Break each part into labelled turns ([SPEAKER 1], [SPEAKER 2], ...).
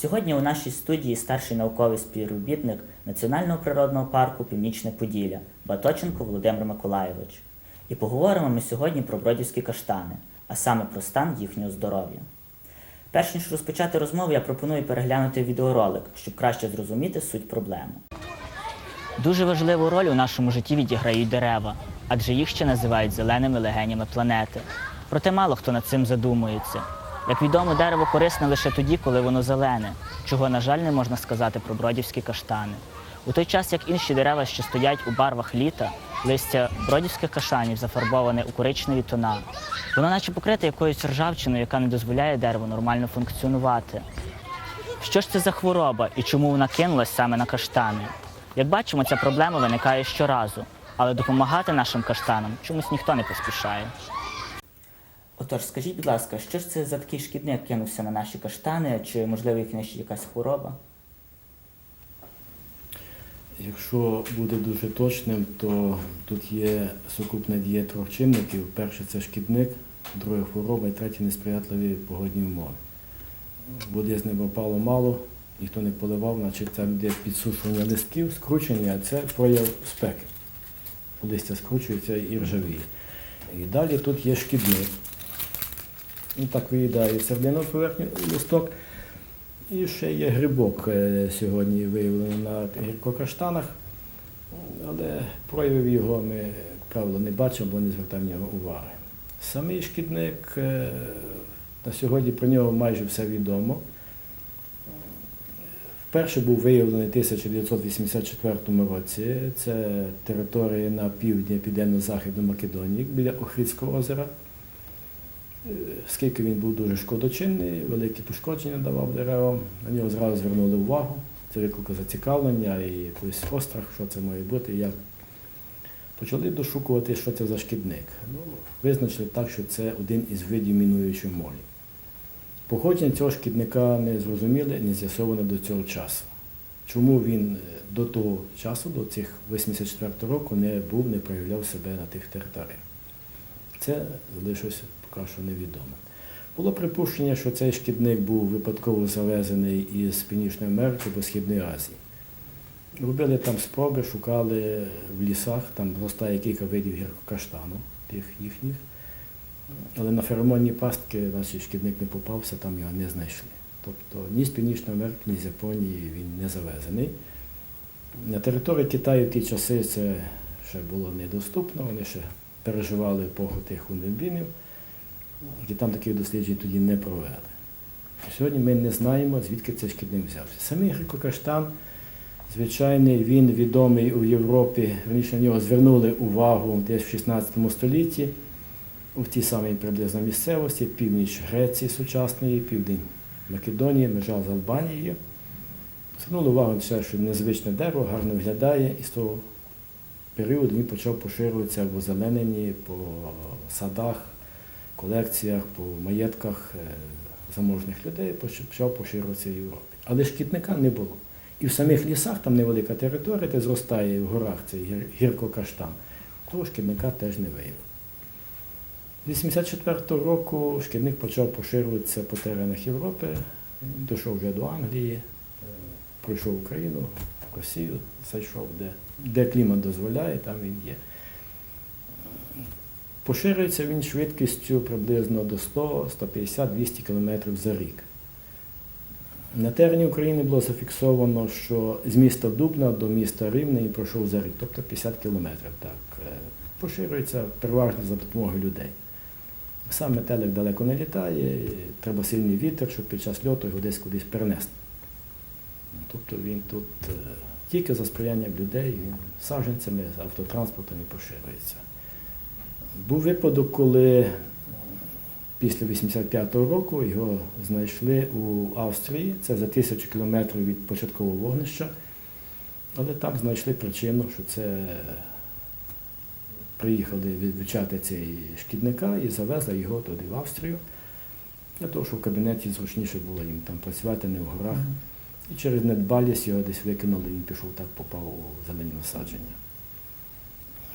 [SPEAKER 1] Сьогодні у нашій студії старший науковий співробітник Національного природного парку Північне Поділля Баточенко Володимир Миколайович. І поговоримо ми сьогодні про бродівські каштани, а саме про стан їхнього здоров'я. Перш ніж розпочати розмову, я пропоную переглянути відеоролик, щоб краще зрозуміти суть проблеми. Дуже важливу роль у нашому житті відіграють дерева, адже їх ще називають зеленими легенями планети. Проте мало хто над цим задумується. Як відомо, дерево корисне лише тоді, коли воно зелене, чого, на жаль, не можна сказати про бродівські каштани. У той час, як інші дерева, що стоять у барвах літа, листя бродівських каштанів зафарбоване у коричневі тона. Воно наче покрите якоюсь ржавчиною, яка не дозволяє дереву нормально функціонувати. Що ж це за хвороба і чому вона кинулась саме на каштани? Як бачимо, ця проблема виникає щоразу, але допомагати нашим каштанам чомусь ніхто не поспішає. Отож, скажіть, будь ласка, що ж це за такий шкідник кинувся на наші каштани, чи можливо їх нищить якась хвороба?
[SPEAKER 2] Якщо буде дуже точним, то тут є сукупна дія трьох чинників. Перше це шкідник, друге хвороба і третє несприятливі погодні умови. Води з неба пало мало, ніхто не поливав, значить там йде підсушування листків, скручення, а це прояв спеки. Листя скручується і ржавіє. І далі тут є шкідник. Він так виїдає середину поверхню листок. І ще є грибок е, сьогодні виявлений на гіркокаштанах, але проявів його ми, правило, не бачимо, бо не звертаємо на нього уваги. Самий шкідник, е, на сьогодні про нього майже все відомо. Вперше був виявлений в 1984 році. Це територія на півдні південно-західної Македонії біля Охридського озера. Оскільки він був дуже шкодочинний, великі пошкодження давав деревам, на нього зразу звернули увагу. Це викликало зацікавлення і якийсь острах, що це має бути, як. Почали дошукувати, що це за шкідник. Ну, визначили так, що це один із видів мінуючої молі. Походження цього шкідника не зрозуміли, не з'ясоване до цього часу. Чому він е, до того часу, до цих 84 року, не був, не проявляв себе на тих територіях. Це залишилося поки що невідоме. Було припущення, що цей шкідник був випадково завезений із Північної Америки або Східної Азії. Робили там спроби, шукали в лісах, там зростає кілька видів гіркокаштану, тих їхніх. Але на феромонні пастки наш шкідник не попався, там його не знайшли. Тобто ні з Північної Америки, ні з Японії він не завезений. На території Китаю в ті часи це ще було недоступно, вони ще переживали епоху тих хунвебінів, і там таких досліджень тоді не провели. Сьогодні ми не знаємо, звідки цей шкідник взявся. Самий грикокаштан, звичайний, він відомий у Європі, раніше на нього звернули увагу десь в 16 столітті, в тій самій приблизно місцевості, північ Греції сучасної, південь Македонії, межа з Албанією. Звернули увагу на те, що незвичне дерево гарно виглядає, і з того періоду він почав поширюватися в озелененні по садах, колекціях, по маєтках е, заможних людей, почав поширюватися в Європі. Але шкідника не було. І в самих лісах там невелика територія, де зростає в горах цей гір- гіркокаштан, того шкідника теж не виявили. З 84-го року шкідник почав поширюватися по теренах Європи, дійшов вже до Англії, е, пройшов Україну, Росію, зайшов, де, де клімат дозволяє, там він є. Поширюється він швидкістю приблизно до 100, 150, 200 км за рік. На терені України було зафіксовано, що з міста Дубна до міста Рівне він пройшов за рік, тобто 50 кілометрів. Так. Е, Поширюється переважно за допомогою людей. Сам метелик далеко не літає, треба сильний вітер, щоб під час льоту його десь кудись перенести. Тобто він тут е, тільки за сприянням людей, він саджанцями, автотранспортом і поширюється. Був випадок, коли після 85-го року його знайшли у Австрії, це за тисячу кілометрів від початкового вогнища, але там знайшли причину, що це приїхали відвічати цей шкідника і завезли його туди в Австрію, для того, щоб в кабінеті зручніше було їм там працювати не в горах. І через недбалість його десь викинули, він пішов так, попав у зелені насадження.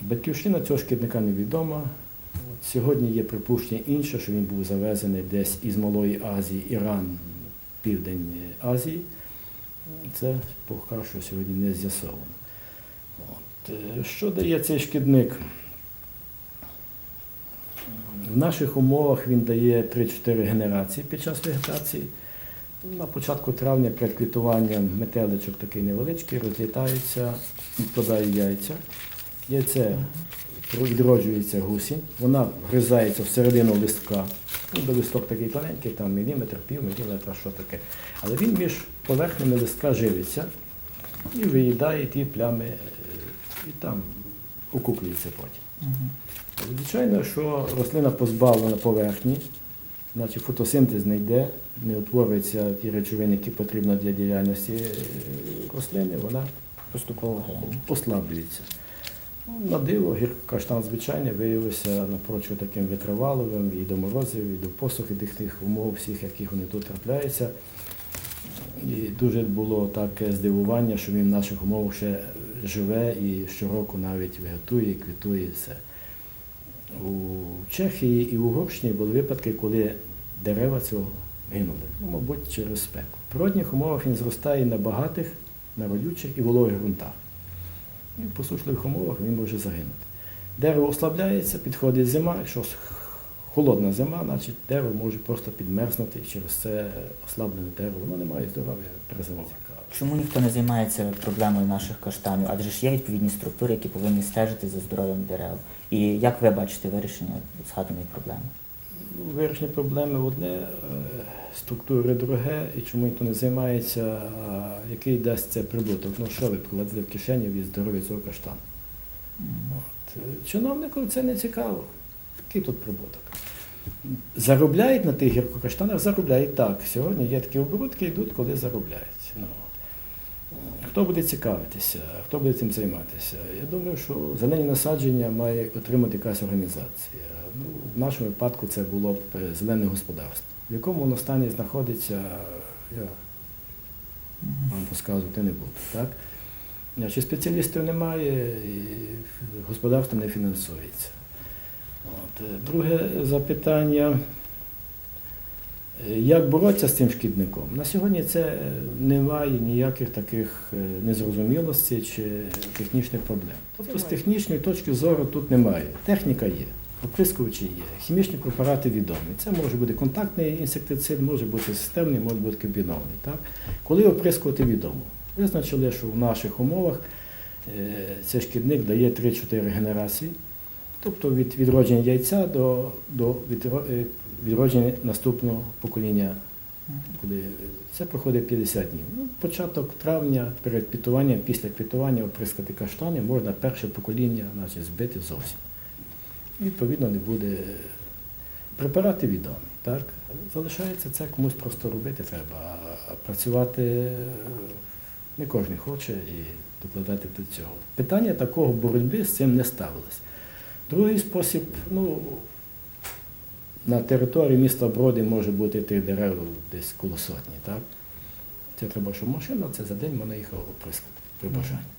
[SPEAKER 2] Батьківщина цього шкідника невідома. Сьогодні є припущення інше, що він був завезений десь із Малої Азії, Іран, південь Азії. Це поки що сьогодні не з'ясовано. Е, Що дає цей шкідник? В наших умовах він дає 3-4 генерації під час вегетації. На початку травня перед квітуванням метеличок такий невеличкий, розлітаються, відкладають яйця. Яйце відроджується гусінь, вона вгризається всередину листка. Ну, до листок такий тоненький, там міліметр, пів міліметра, що таке. Але він між поверхнями листка живиться і виїдає ті плями, е, і там окуклюється потім. Звичайно, що рослина позбавлена поверхні, значить фотосинтез не йде, не утворюються ті речовини, які потрібні для діяльності е, рослини, вона
[SPEAKER 1] Поступово
[SPEAKER 2] послаблюється. Ну, На диво, гіркоштан звичайний виявився напрочуд таким витриваловим і до морозів, і до посухи тих, тих умов, всіх, яких вони тут трапляються. І дуже було таке здивування, що він в наших умовах ще живе і щороку навіть вегетує, квітує все. У Чехії і в Угорщині були випадки, коли дерева цього гинули, ну, мабуть, через спеку. В природних умовах він зростає на багатих, на родючих і вологих ґрунтах. І в посушливих умовах він може загинути. Дерево ослабляється, підходить зима, якщо холодна зима, значить дерево може просто підмерзнути і через це ослаблене дерево, воно не має здоров'я перезимувати.
[SPEAKER 1] Чому ніхто не займається проблемою наших каштанів? Адже ж є відповідні структури, які повинні стежити за здоров'ям дерев. І як ви бачите вирішення згаданої проблеми?
[SPEAKER 2] Вирішення проблеми одне, е, структури друге, і чому ніхто не займається, який дасть це прибуток. Ну що ви покладете в кишеню від здоров'я цього каштану? От. е, Чиновнику це не цікаво. Який тут прибуток? Заробляють на тих гіркокаштанах, заробляють так. Сьогодні є такі оборудки, йдуть, коли заробляють. Ну, хто буде цікавитися, хто буде цим займатися? Я думаю, що зелені насадження має отримати якась організація. Ну, в нашому випадку це було б е, зелене господарство. В якому воно стані знаходиться, я вам розказувати не буду. Так? Значить, спеціалістів немає, і господарство не фінансується. От. е, Друге запитання. Е, Як боротися з цим шкідником? На сьогодні це немає ніяких таких незрозумілостей чи технічних проблем. Тобто з технічної точки зору тут немає. Техніка є, оприскувачі є, хімічні препарати відомі. Це може бути контактний інсектицид, може бути системний, може бути комбінований. Так? Коли оприскувати відомо. Визначили, що в наших умовах е, цей шкідник дає 3-4 генерації. Тобто від відродження яйця до, до е, відродження наступного покоління, коли це проходить 50 днів. Ну, початок травня перед квітуванням, після квітування оприскати каштани можна перше покоління значить, збити зовсім. Відповідно, не буде препарати відомі. Так? Залишається це комусь просто робити треба, працювати е, не кожен хоче і докладати до цього. Питання такого боротьби з цим не ставилось. Другий спосіб, ну, на території міста Броди може бути тих дерев десь коло сотні, так? Це треба, щоб машина, це за день можна їх оприскати при бажанні.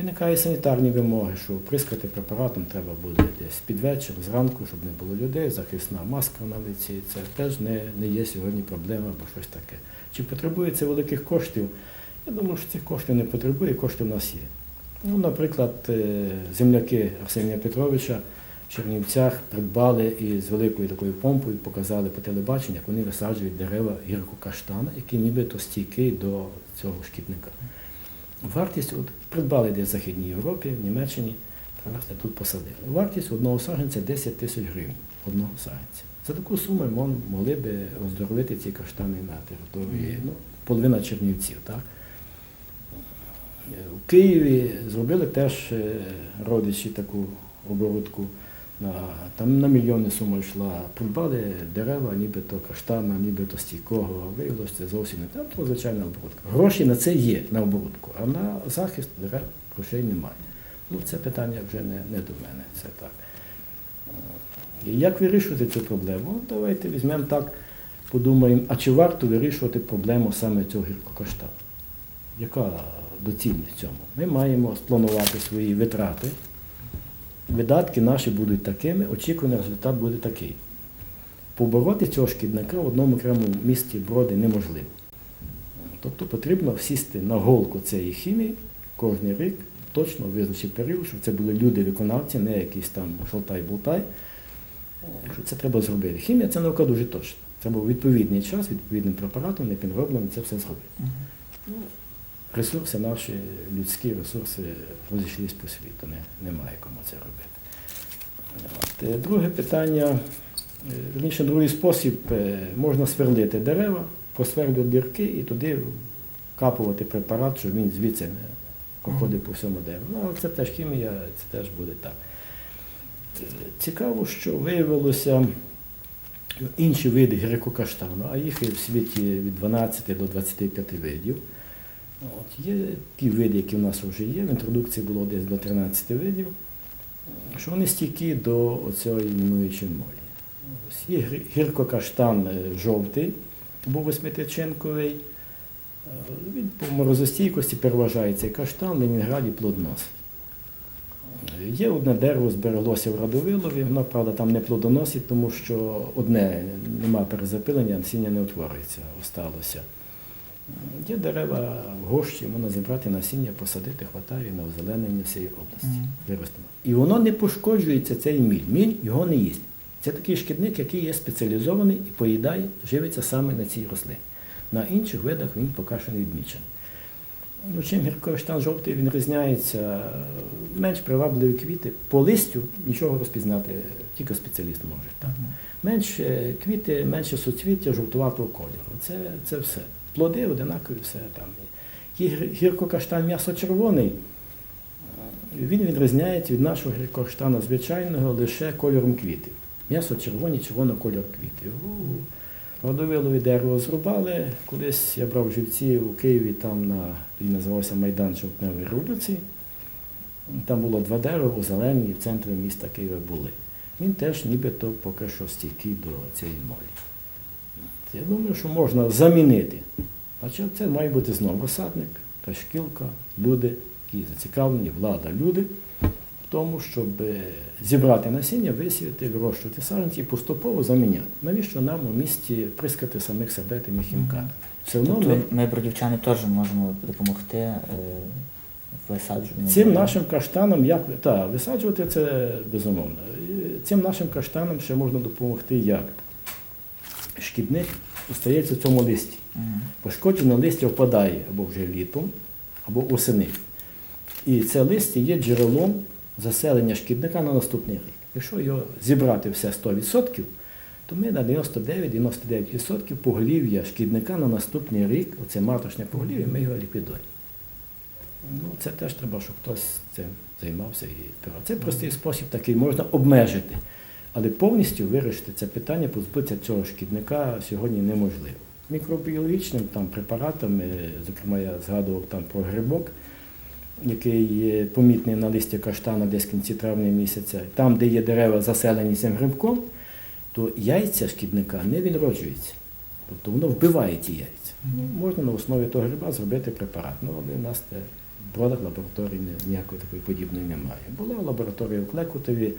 [SPEAKER 2] Виникають санітарні вимоги, що оприскати препаратом треба буде десь під вечір, зранку, щоб не було людей, захисна маска на лиці. Це теж не, не є сьогодні проблема або щось таке. Чи потребує це великих коштів? Я думаю, що цих коштів не потребує, кошти в нас є. Ну, наприклад, е, земляки Арсенія Петровича в Чернівцях придбали і з великою такою помпою показали по телебаченню, як вони висаджують дерева гіркокаштана, які нібито стійкі до цього шкідника. Вартість от, придбали десь в Західній Європі, в Німеччині, привезли тут посадили. Вартість одного саджанця 10 тисяч гривень одного саджанця. За таку суму мон- могли би оздоровити ці каштани на території, ну, половина Чернівців. Так? У Києві зробили теж е, родичі таку оборудку. Там на мільйони сума йшла. Придбали дерева, нібито каштана, нібито стійкого. Виявилося, це зовсім не там, то звичайна оборудка. Гроші на це є на оборудку, а на захист дерев грошей немає. Ну, це питання вже не, не до мене. Це так. І як вирішувати цю проблему? Давайте візьмемо так, подумаємо, а чи варто вирішувати проблему саме цього гіркокаштану? Яка доцільність в цьому? Ми маємо спланувати свої витрати. Видатки наші будуть такими, очікуваний результат буде такий. Побороти цього шкідника в одному окремому місті броди неможливо. Тобто потрібно сісти на голку цієї хімії кожен рік, точно визначити період, щоб це були люди-виконавці, не якісь там шалтай-болтай. Що це треба зробити. Хімія це наука дуже точна. Треба у відповідний час, відповідним препаратом, не підробленим це все зробити. Ну, ресурси наші, людські ресурси розійшлись по світу, не, немає кому це робити. От. Е, Друге питання, е, другий спосіб, е, можна сверлити дерева, просверлювати дірки і туди капувати препарат, щоб він звідси не проходив по всьому дереву. Ну, це теж хімія, це теж буде так. Цікаво, що виявилося інші види гіркокаштану, а їх в світі від 12 до 25 видів. От, є ті види, які в нас вже є, в інтродукції було десь до 13 видів, що вони стійкі до оцієї мінуючої молі. Ось Є гір- гіркокаштан е, жовтий, або восьмитичинковий. Е, Він по морозостійкості переважає цей каштан, в Ленінграді плодоносить. Е, Є одне дерево, збереглося в Радовилові, воно, правда, там не плодоносить, тому що одне нема перезапилення, насіння не утворюється, осталося. Є дерева в гощі, можна зібрати насіння, посадити, хватає на озеленення всієї області.
[SPEAKER 1] Мгм.
[SPEAKER 2] І воно не пошкоджується цей міль. Міль його не їсть. Це такий шкідник, який є спеціалізований і поїдає, живиться саме на цій рослині. На інших видах він поки що не відмічений. Ну, чим гіркоштан жовтий він різняється, менш привабливі квіти. По листю нічого розпізнати, тільки спеціаліст може. Так. Менше квіти, менше суцвіття жовтуватого кольору. Це, це все. Плоди одинакові, все там. Гіркокаштан м'ясо червоний. Він відрізняється від нашого гіркоштану звичайного лише кольором квітів. М'ясо червоні, червоно кольор квітів. У Родовилові дерево зрубали. Колись я брав живці у Києві, там на він називався Майдан Жовтневої революції. Там було два дерева у зелені в центрі міста Києва були. Він теж нібито поки що стійкий до цієї молі. Я думаю, що можна замінити. Хоча це має бути знову розсадник, кашкілка, люди, які зацікавлені, влада, люди в тому, щоб е, зібрати насіння, висіяти, вирощувати саджанці і поступово заміняти. Навіщо нам у місті прискати самих себе тими хімками? Все одно ми
[SPEAKER 1] Тобто ми, бродівчани, теж можемо допомогти е, в висаджуванні.
[SPEAKER 2] Цим нашим каштанам, як та, висаджувати це безумовно. Цим нашим каштанам ще можна допомогти як? Шкідник остається в цьому листі. Пошкоджене листя впадає або вже літом, або осени. І це листя є джерелом заселення шкідника на наступний рік. Якщо його зібрати все 100%, то ми на 99-99% поголів'я шкідника на наступний рік, оце маточне поголів'я, ми його ліквідуємо. Ну, це теж треба, щоб хтось цим займався. Це простий спосіб такий, можна обмежити. Але повністю вирішити це питання, позбутися цього шкідника сьогодні неможливо. Мікробіологічним там препаратами, зокрема, я згадував там про грибок, який помітний на листі каштана десь в кінці травня місяця. Там, де є дерева заселені цим грибком, то яйця шкідника не відроджуються. Тобто воно вбиває ті яйця. Ну, можна на основі того гриба зробити препарат. Ну, але в нас це в бродах лабораторій ні- ніякої такої подібної немає. Була лабораторія в Клекутові,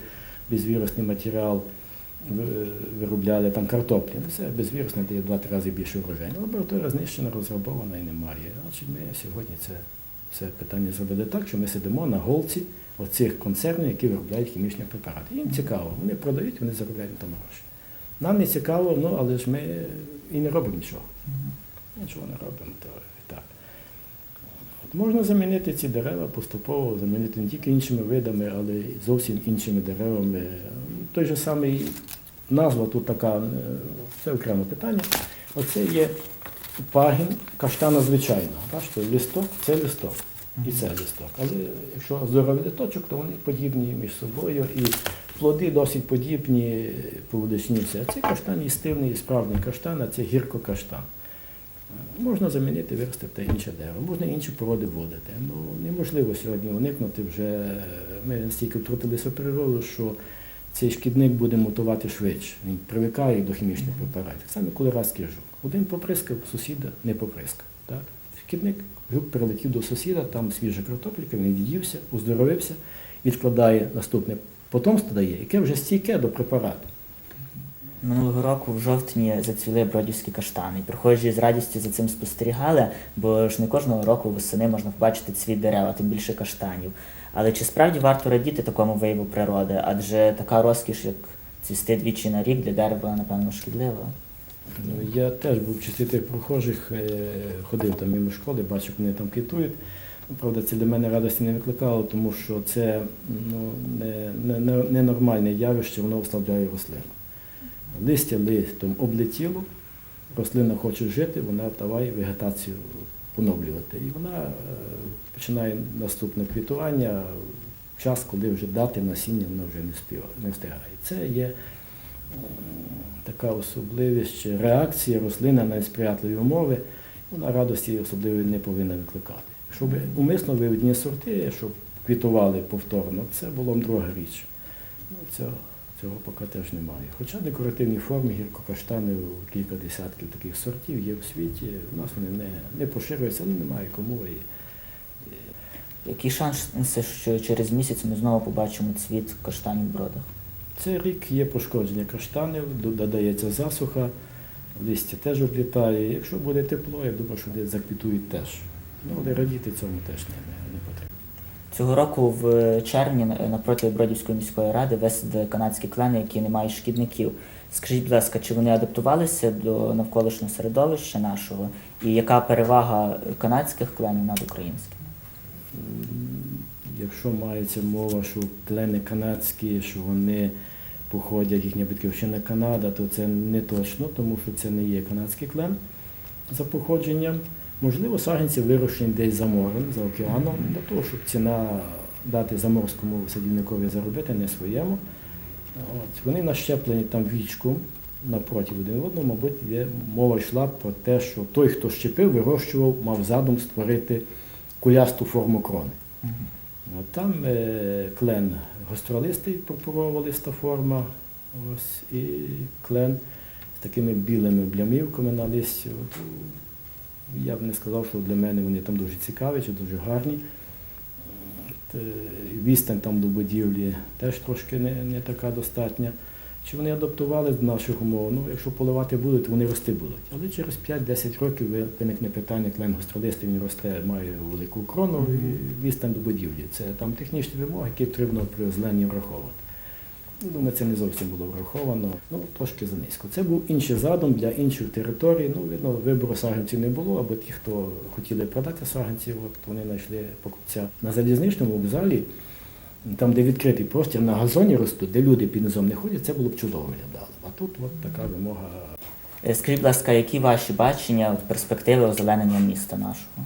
[SPEAKER 2] безвірусний матеріал виробляли там картоплі. Ну, це безвірусне дає в два-три рази більше врожай. Ну, Лабораторія знищена, розграбована і немає. Значить, ми сьогодні це все питання зробили так, що ми сидимо на голці оцих концернів, які виробляють хімічні препарати. Їм цікаво, вони продають, вони заробляють тому гроші. Нам не цікаво, ну але ж ми і не робимо нічого. Нічого не робимо, можна замінити ці дерева поступово, замінити не тільки іншими видами, але й зовсім іншими деревами. Той же самий назва тут така, е, це окреме питання. Оце є пагін каштана звичайного. Бачите, листок це листок. І це листок. Але якщо здоровий листочок, то вони подібні між собою. І плоди досить подібні все. А це каштан їстивний, справжній каштан, а це гіркокаштан. Можна замінити, виростити інше дерево, можна інші породи вводити. Ну, неможливо сьогодні уникнути вже. Ми настільки втрутилися в природу, що цей шкідник буде мутувати швидше. Він привикає до хімічних препаратів. Саме кольорадський жук. Один поприскав, сусіда не поприскав. Так? Шкідник, жук прилетів до сусіда, там свіжа картопелька, він від'ївся, оздоровився, відкладає наступне потомство дає, яке вже стійке до препарату.
[SPEAKER 1] Минулого року в жовтні зацвіли бродівські каштани. Прохожі з радістю за цим спостерігали, бо ж не кожного року восени можна побачити цвіт дерев, а тим більше каштанів. Але чи справді варто радіти такому вияву природи? Адже така розкіш, як цвісти двічі на рік для дерева, напевно, шкідлива.
[SPEAKER 2] Я теж був в тих прохожих, е, ходив там мимо школи, бачив, як вони там квітують. Ну, Правда, це для мене радості не викликало, тому що це ну, не, не, не, ненормальне явище, воно ослабляє рослину. Листя листом облетіло, рослина хоче жити, вона давай вегетацію поновлювати. І вона е, починає наступне квітування в час, коли вже дати насіння вона вже не, не встигає. Це є така особливість, реакція рослини на несприятливі умови, вона радості особливої не повинна викликати. Щоб умисно виведені сорти, щоб квітували повторно, це було друга річ. Ну, цього, цього поки теж немає. Хоча декоративні форми гіркокаштани, кілька десятків таких сортів є в світі, у нас вони не, не поширюються, ну немає кому. І,
[SPEAKER 1] Які шанси, що через місяць ми знову побачимо цвіт каштанів в бродах?
[SPEAKER 2] Цей рік є пошкодження каштанів, додається засуха, листя теж облітає. Якщо буде тепло, я думаю, що десь заквітують теж. Ну, але радіти цьому теж не.
[SPEAKER 1] Цього року в червні напроти Бродівської міської ради висадили канадські клени, які не мають шкідників. Скажіть, будь ласка, чи вони адаптувалися до навколишнього середовища нашого? І яка перевага канадських кленів над українськими?
[SPEAKER 2] Якщо мається мова, що клени канадські, що вони походять, їхня батьківщина Канада, то це не точно, тому що це не є канадський клен за походженням. Можливо, саджанці вирощені десь за морем, за океаном, для того, щоб ціна дати заморському садівникові заробити, не своєму. От. Вони нащеплені там вічком напроти один одного, мабуть, є, мова йшла про те, що той, хто щепив, вирощував, мав задум створити кулясту форму крони. От там е, клен гостролистий пурпурово-листа форма, ось, і клен з такими білими блямівками на листі. От, я б не сказав, що для мене вони там дуже цікаві чи дуже гарні. Е, відстань там до будівлі теж трошки не, не така достатня. Чи вони адаптували до наших умов? Ну, якщо поливати будуть, вони рости будуть. Але через 5-10 років виникне питання, клен гостролистий, він росте, має велику крону і відстань до будівлі. Це там технічні вимоги, які потрібно при озеленні враховувати. Ну, Думаю, це не зовсім було враховано, ну трошки занизько. Це був інший задум для інших територій. Ну, видно, вибору саджанців не було, або ті, хто хотіли продати саджанців, от вони знайшли покупця. На залізничному вокзалі, там, де відкритий простір, на газоні ростуть, де люди під низом не ходять, це було б чудово виглядало. А тут от така вимога.
[SPEAKER 1] Е, Скажіть, будь ласка, які ваші бачення перспективи озеленення міста нашого?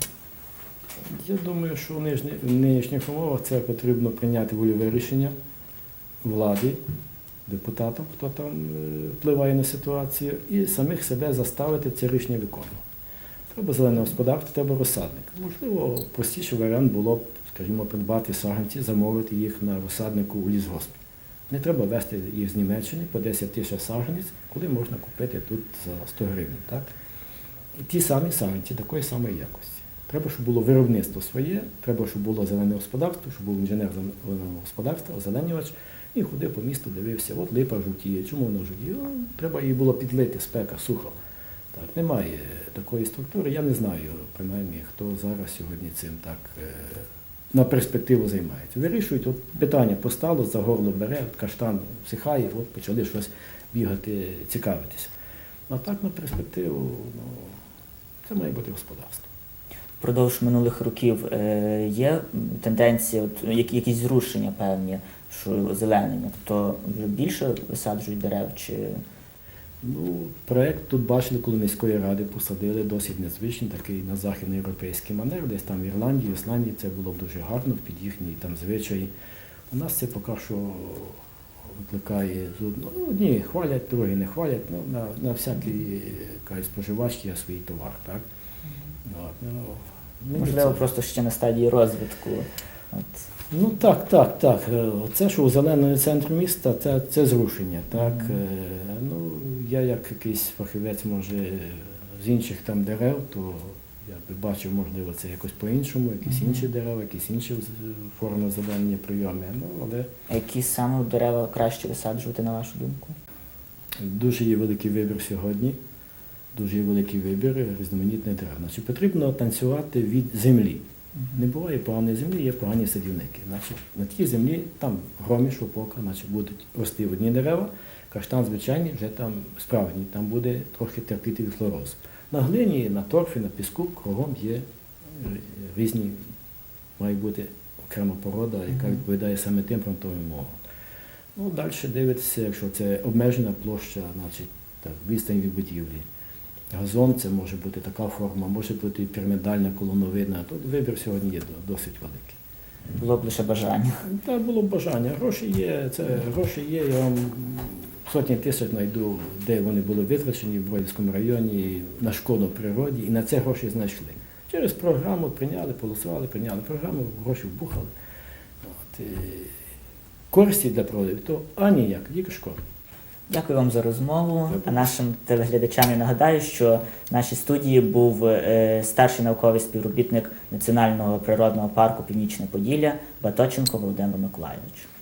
[SPEAKER 2] Я думаю, що в нинішніх умовах це потрібно прийняти вольове рішення влади, депутатам, хто там е, впливає на ситуацію, і самих себе заставити це рішення виконувати. Треба зелене господарство, треба розсадник. Можливо, простіший варіант було б, скажімо, придбати саджанці, замовити їх на розсаднику у лісгоспі. Не треба вести їх з Німеччини по 10 тисяч саджанець, коли можна купити тут за 100 гривень. Так? І ті самі саджанці такої самої якості. Треба, щоб було виробництво своє, треба, щоб було зелене господарство, щоб був інженер зеленого господарства, озеленювач, і ходив по місту, дивився, от липа жовтіє, чому вона жовтіє? О, Треба її було підлити, спека, сухо. Так, немає такої структури. Я не знаю, принаймні, хто зараз сьогодні цим так е, на перспективу займається. Вирішують, от питання постало, за горло бере, от каштан всихає, от почали щось бігати, цікавитися. А так на перспективу, ну, це має бути господарство.
[SPEAKER 1] Впродовж минулих років е, є тенденція, от, якісь зрушення певні, що озеленення? Тобто вже більше висаджують дерев чи
[SPEAKER 2] Ну, проект тут бачили, коли міської ради посадили досить незвичний, такий на західноєвропейський манер, десь там в Ірландії, в Ісландії це було б дуже гарно під їхні там звичаї. У нас це поки що викликає з одного. Ну, одні хвалять, другі не хвалять. Ну, на, на всякий кажуть, споживач є свій товар, так? От, ну,
[SPEAKER 1] можливо
[SPEAKER 2] це-
[SPEAKER 1] просто ще на стадії розвитку. От.
[SPEAKER 2] Ну так, так, так. Е, Це, що у зеленому центрі міста, це, це зрушення. Так? Е, Ну, я як якийсь фахівець, може, з інших там дерев, то я би бачив, можливо, це якось по-іншому, якісь
[SPEAKER 1] Мгм.
[SPEAKER 2] інші дерева, якісь інші форми озеленення прийоми. Ну, але
[SPEAKER 1] А які саме дерева краще висаджувати, на вашу думку?
[SPEAKER 2] Дуже є великий вибір сьогодні. Дуже є великий вибір різноманітних дерев. Значить, потрібно танцювати від землі. Не буває поганої землі, є погані садівники. Значить, на тій землі там громі, шопока, значить, будуть рости одні дерева, каштан звичайний вже там справжній, там буде трохи терпіти від хлорозу. На глині, на торфі, на піску кругом є е, різні, має бути окрема порода, яка відповідає саме тим фронтовим умовам. Ну, далі дивитися, якщо це обмежена площа, значить так, відстань від будівлі. Газон це може бути така форма, може бути і пірамідальна, колоновидна. Тут вибір сьогодні є досить великий.
[SPEAKER 1] Було б лише бажання.
[SPEAKER 2] Та було б бажання. Гроші є, це гроші є. Я вам сотні тисяч знайду, де вони були витрачені в Бродівському районі на шкоду природі, і на це гроші знайшли. Через програму прийняли, голосували, прийняли програму, гроші вбухали. От, і користі для природи, то а ніяк, тільки шкода.
[SPEAKER 1] Дякую вам за розмову. А нашим телеглядачам я нагадаю, що в нашій студії був е, старший науковий співробітник Національного природного парку Північне Поділля Баточенко Володимир Миколайович.